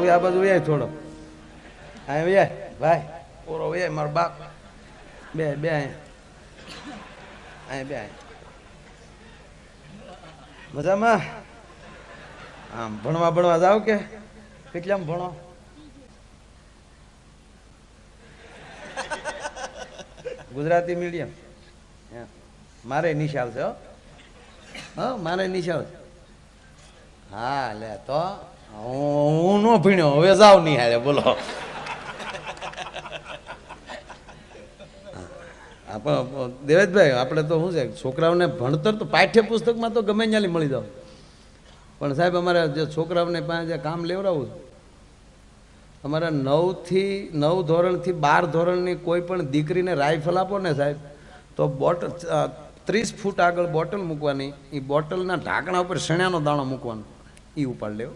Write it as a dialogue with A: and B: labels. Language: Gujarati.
A: તું આ બાજુ વ્યાય થોડો અહીંયા વ્યાય ભાઈ. ઓરો વ્યાય મારો બાપ. બે બે અહીંયા. બે અહીંયા. મજામાં? આમ ભણવા ભણવા જાવ કે? કેટલામ ભણો? ગુજરાતી મીડિયમ. મારે નિશાળ છે, હો. હા, મારે નિશાળ હા, લે તો હું હું નો ભીણ્યો, હવે જાવ નહીં હારે બોલો આપણે દેવેશભાઈ, આપણે તો શું છે, છોકરાઓને ભણતર તો પાઠ્યપુસ્તકમાં તો ગમે ત્યાંથી મળી જાવ. પણ સાહેબ, અમારે જે છોકરાઓને પાસે જે કામ લેવડાવું અમારા નવથી, નવ ધોરણથી બાર ધોરણની કોઈ પણ દીકરીને રાઇફલ આપો ને સાહેબ, તો બોટલ ત્રીસ ફૂટ આગળ બોટલ મૂકવાની એ બોટલના ઢાંકણા ઉપર શણ્યાનો દાણો મૂકવાનો એ ઉપાડ લેવો.